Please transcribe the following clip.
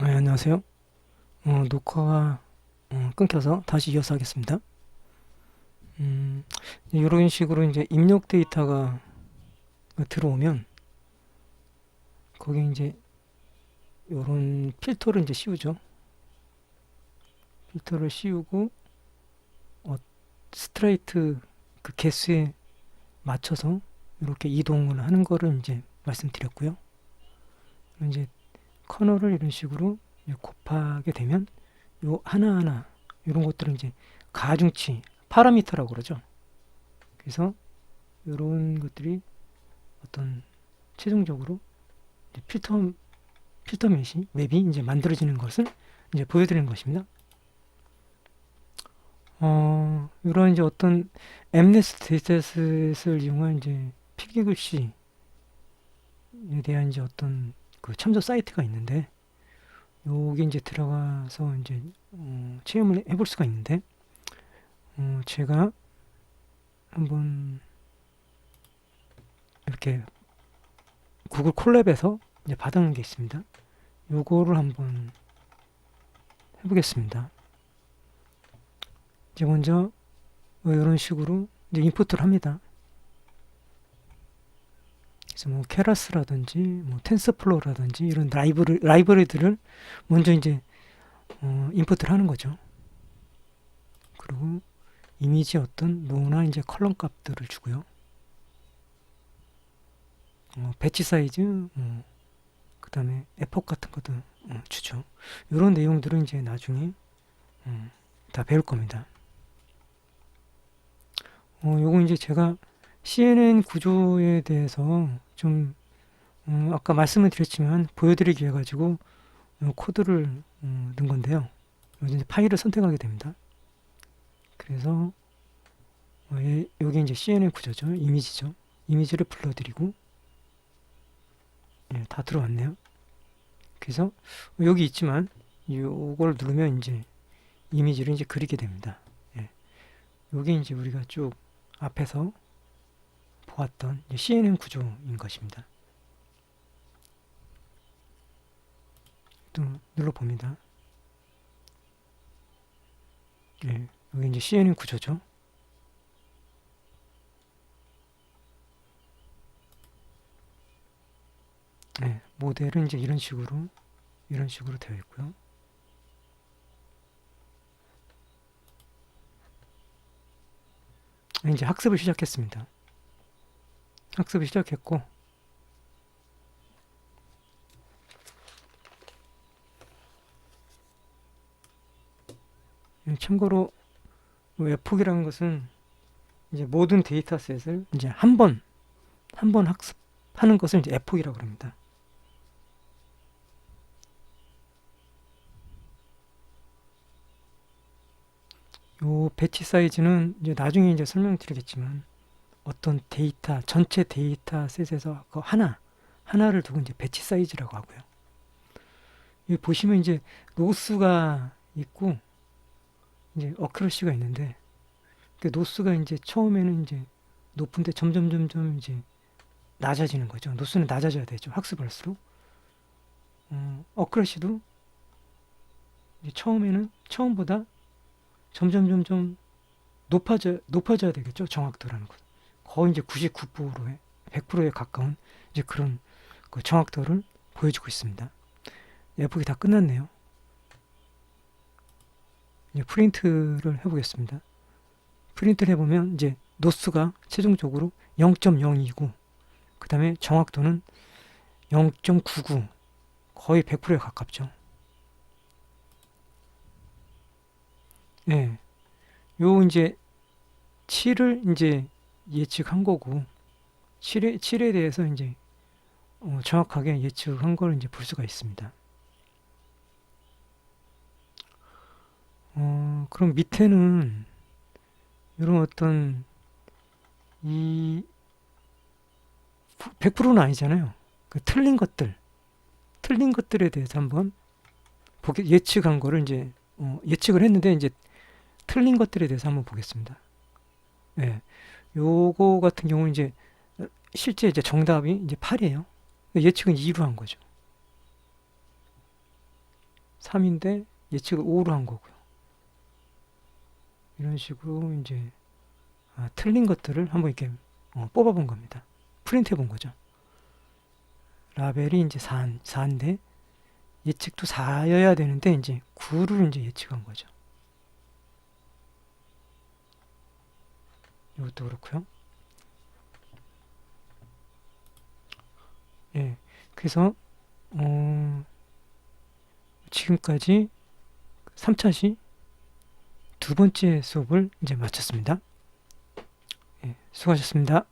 네, 안녕하세요. 어, 녹화가 어, 끊겨서 다시 이어서 하겠습니다. 음, 이런 식으로 이제 입력 데이터가 들어오면 거기에 이제 이런 필터를 이제 씌우죠. 필터를 씌우고 어, 스트레이트 그 개수에 맞춰서 이렇게 이동을 하는 거를 이제 말씀드렸고요. 이제 커널을 이런 식으로 곱하게 되면 요 하나하나 이런 것들은 이제 가중치 파라미터라고 그러죠. 그래서 이런 것들이 어떤 최종적으로 필터 필터 맵이 맵이 이제 만들어지는 것을 이제 보여드리는 것입니다. 어, 이런 이제 어떤 엠네스트 데이터셋을 이용한 이제 필기 글씨에 대한 이제 어떤 그 참조 사이트가 있는데 여기 이제 들어가서 이제 어, 체험을 해볼 수가 있는데 어, 제가 한번 이렇게 구글 콜랩에서 이제 받아놓은 게 있습니다. 요거를 한번 해보겠습니다. 이제 먼저 이런 식으로 이제 인풋을 합니다. 그래서 뭐 케라스라든지 뭐 텐서플로우라든지 이런 라이브리 라이브러리들을 먼저 이제 어, 인풋을 하는 거죠. 그리고 이미지 어떤 노나 이제 컬럼 값들을 주고요. 어, 배치 사이즈, 어, 그 다음에 에폭 같은 것도 어, 주죠. 이런 내용들은 이제 나중에 음, 다 배울 겁니다. 어, 요거 이제 제가 CNN 구조에 대해서 좀 음, 아까 말씀을 드렸지만 보여드리기 위해 가지고 어, 코드를 어, 넣은 건데요. 여기 이제 파일을 선택하게 됩니다. 그래서 어, 예, 여기 이제 CNN 구조죠. 이미지죠. 이미지를 불러드리고 예, 다 들어왔네요. 그래서 여기 있지만 요걸 누르면 이제 이미지를 이제 그리게 됩니다. 예. 요게 이제 우리가 쭉 앞에서 보았던 CNN 구조인 것입니다. 또 눌러봅니다. 예, 여기 이제 CNN 구조죠. 예, 모델은 이제 이런 식으로 이런 식으로 되어 있고요. 이제 학습을 시작했습니다. 학습을 시작했고 예, 참고로 웹폭이라는 것은 이제 모든 데이터셋을 이제 한 번 한 번 학습하는 것을 이제 에폭이라고 합니다. 요 배치 사이즈는 이제 나중에 이제 설명드리겠지만 어떤 데이터 전체 데이터 셋에서 그 하나 하나를 두고 이제 배치 사이즈라고 하고요. 여기 보시면 이제 노스가 있고 이제 어크러시가 있는데 그 노스가 이제 처음에는 이제 높은데 점점 점점 이제 낮아지는 거죠. 노스는 낮아져야 되죠. 학습을 할수록 어, 어크러시도 이제 처음에는 처음보다 점점 점점 높아져 높아져야 되겠죠. 정확도라는 것. 거의 이제 99%에 100%에 가까운 이제 그런 그 정확도를 보여주고 있습니다. 예쁘게 다 끝났네요. 이제 프린트를 해보겠습니다. 프린트를 해보면 이제 노스가 최종적으로 0.0이고 그 다음에 정확도는 0.99 거의 100%에 가깝죠. 예. 요 이제 7을 이제 예측한 거고 7에, 7에 대해서 이제 어, 정확하게 예측한 걸 이제 볼 수가 있습니다. 어, 그럼 밑에는 이런 어떤 이 100%는 아니잖아요. 그 틀린 것들, 틀린 것들에 대해서 한번 보게 예측한 거를 이제 어, 예측을 했는데 이제 틀린 것들에 대해서 한번 보겠습니다. 예. 요거 같은 경우는 이제 실제 이제 정답이 이제 8이에요. 예측은 2로 한 거죠. 3인데 예측을 5로 한 거고요. 이런 식으로 이제 아, 틀린 것들을 한번 이렇게 어, 뽑아본 겁니다. 프린트 해 본 거죠. 라벨이 이제 4, 4인데 예측도 4여야 되는데 이제 9를 이제 예측한 거죠. 이것도 그렇고요. 예, 그래서 어, 지금까지 3차 시 두 번째 수업을 이제 마쳤습니다. 예, 수고하셨습니다.